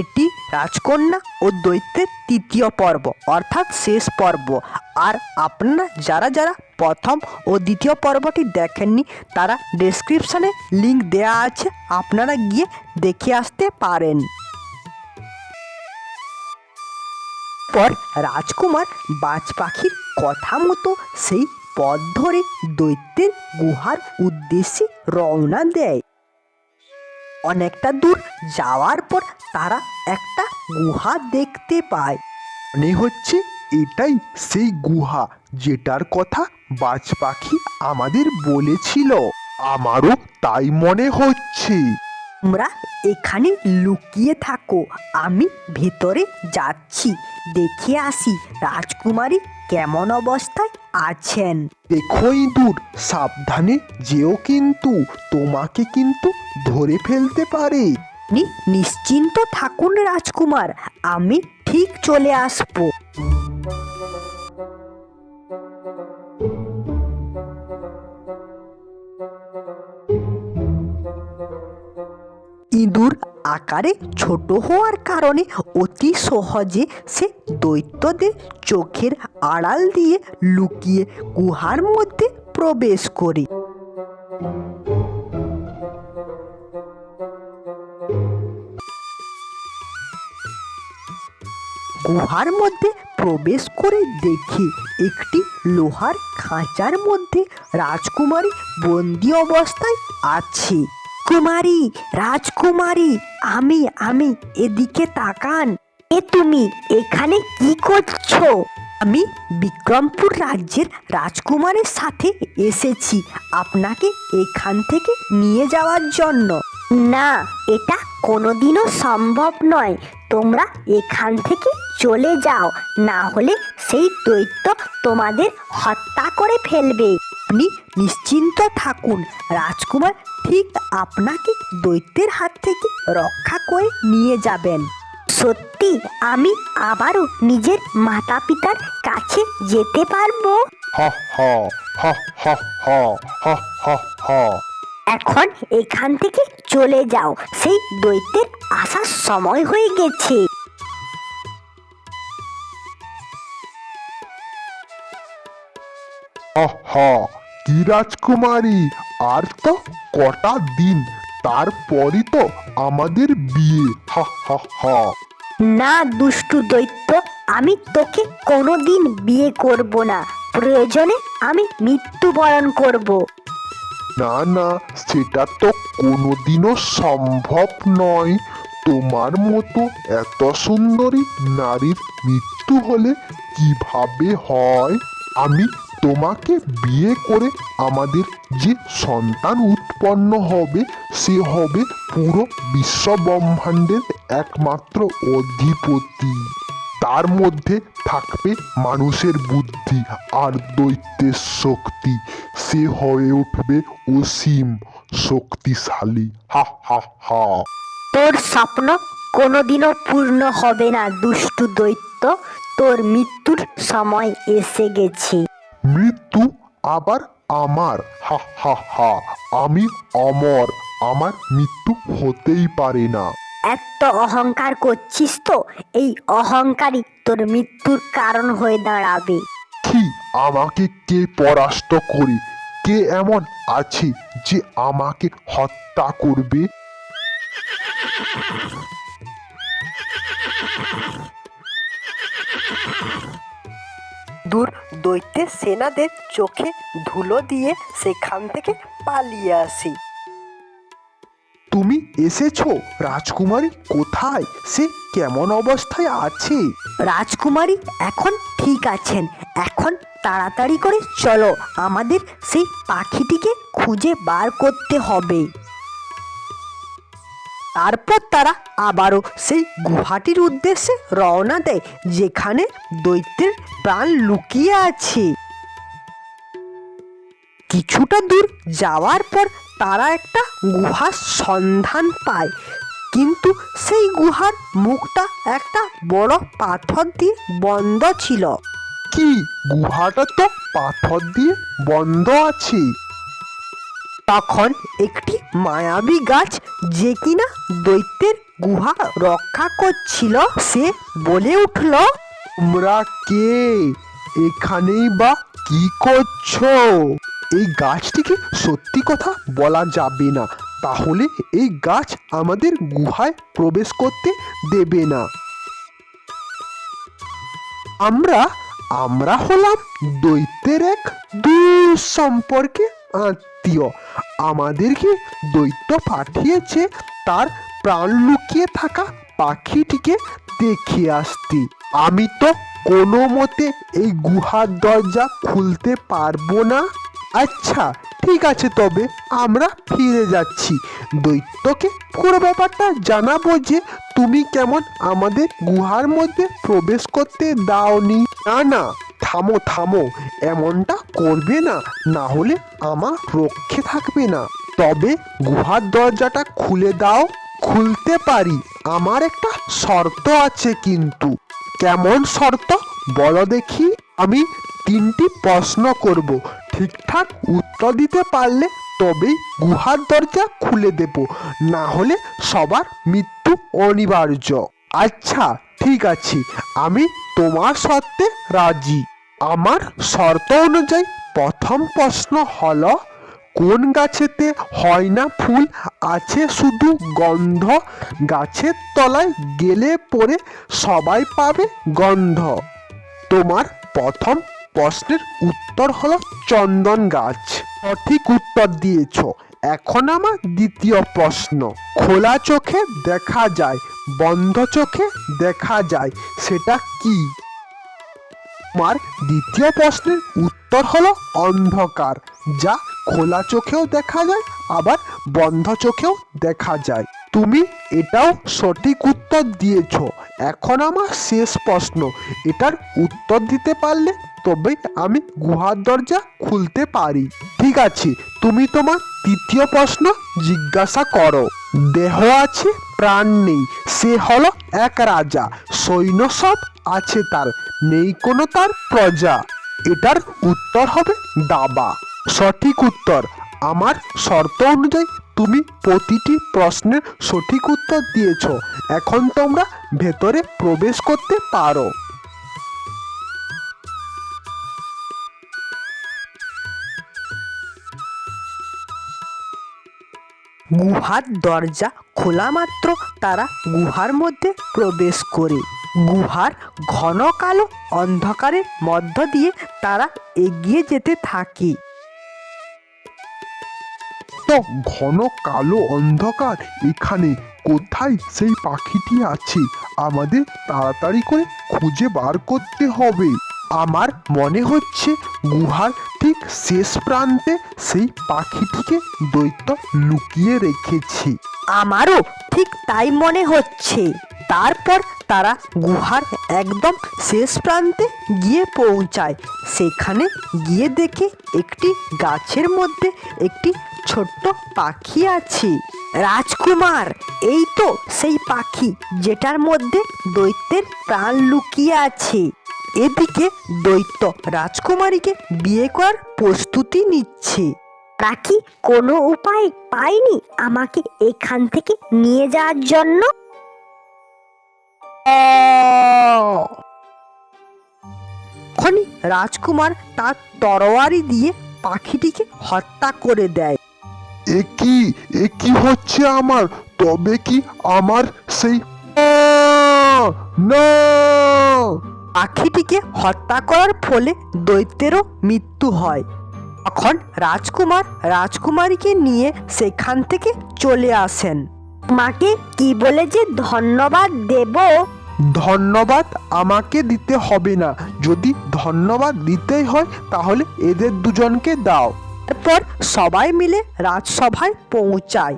এটি রাজকন্যা ও দৈত্যের তৃতীয় পর্ব, অর্থাৎ শেষ পর্ব। আর আপনারা যারা যারা প্রথম ও দ্বিতীয় পর্বটি দেখেননি, তারা ডেসক্রিপশানে লিঙ্ক দেওয়া আছে, আপনারা গিয়ে দেখে আসতে পারেন। পর রাজকুমার বাজ পাখির কথা মতো সেই পথ ধরে দৈত্যের গুহার উদ্দেশ্যে রওনা দেয়। অনেকটা দূর যাওয়ার পর তারা একটা গুহা দেখতে পায়। মনে হচ্ছে এটাই সেই গুহা যেটার কথা বাজ পাখি আমাদের বলেছিল। আমারও তাই মনে হচ্ছে। তোমরা এখানে লুকিয়ে থাকো আমি ভেতরে যাচ্ছি দেখে আসি রাজকুমারী কেমন অবস্থায় আছেন? দেখো ইঁদুর সাবধানে যেও কিন্তু তোমাকে কিন্তু ধরে ফেলতে পারে। আপনি নিশ্চিন্ত থাকুন রাজকুমার আমি ঠিক চলে আসব। ইঁদুর আকারে ছোট হওয়ার কারণে অতি সহজে সে দৈত্যদের চোখের আড়াল দিয়ে লুকিয়ে গুহার মধ্যে প্রবেশ করে। গুহার মধ্যে প্রবেশ করে দেখি একটি লোহার খাঁচার মধ্যে রাজকুমারী বন্দি অবস্থায় আছে। কুমারী রাজকুমারী, আমি আমি এদিকে তাকান। এ তুমি এখানে কি করছ? আমি বিক্রমপুর রাজ্যের রাজকুমারের সাথে এসেছি আপনাকে এখান থেকে নিয়ে যাওয়ার জন্য। না, এটা কোনোদিনও সম্ভব নয়। তোমরা এখান থেকে চলে যাও, না হলে সেই দৈত্য তোমাদের হত্যা করে ফেলবে। আপনি নিশ্চিন্ত থাকুন, রাজকুমার ঠিক আপনাকে দৈত্যের হাত থেকে রক্ষা করে নিয়ে যাবেন। সত্যি আমি আবারও নিজের মাতা পিতার কাছে যেতে পারব? হ হ হ হ হ হ হ হ। এখন এখান থেকে চলে যাও। সেই দৈত্যের আসার সময় হয়ে গেছে। হ হ কি রাজকুমারী। আর তো কটা দিন তারপরই তো আমাদের বিয়ে। হা হা হা। না দুষ্টু দৈত্য আমি তোকে কোনোদিন বিয়ে করব না। প্রয়োজনে আমি মৃত্যুবরণ করব। না না সেটা তো কোনোদিনও সম্ভব নয়। তোমার মতো এত সুন্দরী নারীর মৃত্যু হলে কীভাবে হয়? আমি তোমাকে বিয়ে করে আমাদের যে সন্তান উৎপন্ন হবে, সে হবে পুরো বিশ্ব ব্রহ্মাণ্ডের একমাত্র অধিপতি। তার মধ্যে থাকবে মানুষের বুদ্ধি আর দৈত্যের শক্তি। সে হয়ে উঠবে অসীম শক্তিশালী। হা হা হা। তোর স্বপ্ন কোনোদিনও পূর্ণ হবে না, দুষ্টু দৈত্য। তোর মৃত্যুর সময় এসে গেছে। মৃত্যু আবার আমার। হা হা হা আমি অমর। আমার মৃত্যু হতেই পারে না। এত অহংকার করছিস তো? এই অহংকারই তোর মৃত্যুর কারণ হয়ে দাঁড়াবে। কি আমাকে কে পরাস্ত করি? কে এমন আছে যে আমাকে হত্যা করবে? দূর দৈত্যের সেনাদের চোখে ধুলো দিয়ে সেখান থেকে পালিয়ে আসি। তুমি এসেছ? রাজকুমারী কোথায়? সে কেমন অবস্থায় আছে? রাজকুমারী এখন ঠিক আছেন। এখন তাড়াতাড়ি করে চলো। আমাদের সেই পাখিটিকে খুঁজে বার করতে হবে। তারপর তারা আবারও সেই গুহাটির উদ্দেশ্যে রওনা দেয়, যেখানে দৈত্যের প্রাণ লুকিয়ে আছে। কিছুটা দূর যাওয়ার পর তারা একটা গুহার সন্ধান পায়, কিন্তু সেই গুহার মুখটা একটা বড় পাথর দিয়ে বন্ধ ছিল। কি? গুহাটা তো পাথর দিয়ে বন্ধ আছে। তখন একটি মায়াবী গাছ যে কিনা দৈত্যের গুহা রক্ষা করছিল, সে বলে উঠল, তোমরা কে? এখানেই বা কি করছ? এই গাছটিকে সত্যি কথা বলা যাবে না। তাহলে এই গাছ আমাদের গুহায় প্রবেশ করতে দেবে না। আমরা আমরা হলাম দৈত্যের এক দূর সম্পর্কে আত্মীয় আমাদেরকে দৈত্য পাঠিয়েছে তার প্রাণ লুকিয়ে থাকা পাখিটিকে দেখে আসতে। আমি তো কোনো মতে এই গুহার দরজা খুলতে পারব না। আচ্ছা ঠিক আছে, তবে আমরা ফিরে যাচ্ছি। দৈত্যকে পুরো ব্যাপারটা জানাব যে তুমি কেমন আমাদের গুহার মধ্যে প্রবেশ করতে দাওনি। না না থামো থামো। এমনটা করবে না না হলে আমার রক্ষে থাকবে না। তবে গুহার দরজাটা খুলে দাও, খুলতে পারি। আমার একটা শর্ত আছে কিন্তু। কেমন শর্ত? বলো দেখি। আমি তিনটি প্রশ্ন করব। ঠিকঠাক উত্তর দিতে পারলে তবেই গুহার দরজা খুলে দেব। না হলে সবার মৃত্যু অনিবার্য। আচ্ছা ঠিক আছে। আমি তোমার শর্তে রাজি। আমার শর্ত অনুযায়ী প্রথম প্রশ্ন হল, কোন গাছেতে হয় না ফুল আছে শুধু গন্ধ? গাছের তলায় গেলে পরে সবাই পাবে গন্ধ। তোমার প্রথম প্রশ্নের উত্তর হলো চন্দন গাছ। সঠিক উত্তর দিয়েছ। এখন আমার দ্বিতীয় প্রশ্ন। খোলা চোখে দেখা যায়, বন্ধ চোখে দেখা যায়, সেটা কি? তোমার দ্বিতীয় প্রশ্নের উত্তর হলো অন্ধকার, যা খোলা চোখেও দেখা যায়, আবার বন্ধ চোখেও দেখা যায়। তুমি এটাও সঠিক উত্তর দিয়েছ। এখন আমার শেষ প্রশ্ন। এটার উত্তর দিতে পারলে তবে আমি গুহার দরজা খুলতে পারি। ঠিক আছে, তুমি তোমার তৃতীয় প্রশ্ন জিজ্ঞাসা করো। দেহ আছে, প্রাণ নেই। সে হলো এক রাজা। সৈন্য সব আছে তার। নেই কোনো তার প্রজা। এটার উত্তর হবে দাবা। সঠিক উত্তর। আমার শর্ত অনুযায়ী তুমি প্রতিটি প্রশ্নের সঠিক উত্তর দিয়েছ। এখন তোমরা ভেতরে প্রবেশ করতে পারো। গুহার দরজা খোলা মাত্র, তারা গুহার মধ্যে প্রবেশ করে। গুহার ঘন কালো অন্ধকারের মধ্য দিয়ে তারা এগিয়ে যেতে থাকে। তো ঘন কালো অন্ধকার এখানে কোথায় সেই পাখিটি আছে? আমাদের তাড়াতাড়ি করে খুঁজে বার করতে হবে। আমার মনে হচ্ছে গুহার ঠিক শেষ প্রান্তে সেই পাখিটিকে দৈত্য লুকিয়ে রেখেছে। আমারও ঠিক তাই মনে হচ্ছে। তারপর তারা গুহার একদম শেষ প্রান্তে গিয়ে পৌঁছায়। সেখানে গিয়ে দেখে একটি গাছের মধ্যে একটি ছোট্ট পাখি আছে। রাজকুমার, এই তো সেই পাখি যেটার মধ্যে দৈত্যের প্রাণ লুকিয়ে আছে। এদিকে দৈত্য রাজকুমারীকে বিয়ে করার প্রস্তুতি নিচ্ছে। তারা কি কোনো উপায় পায়নি আমাকে এখান থেকে নিয়ে যাওয়ার জন্য। তখনই রাজকুমার তার তরোয়ারি দিয়ে পাখিটিকে হত্যা করে দেয়। এ কি? এ কি হচ্ছে আমার? তবে কি আমার সেই না। পাখিটিকে হত্যা করার ফলে দৈত্যেরও মৃত্যু হয়। তখন রাজকুমার রাজকুমারীকে নিয়ে সেখান থেকে চলে আসেন। মাকে কি বলে যে ধন্যবাদ দেব? ধন্যবাদ আমাকে দিতে হবে না। যদি ধন্যবাদ দিতেই হয়, তাহলে এদের দুজনকে দাও। এরপর সবাই মিলে রাজসভায় পৌঁছায়।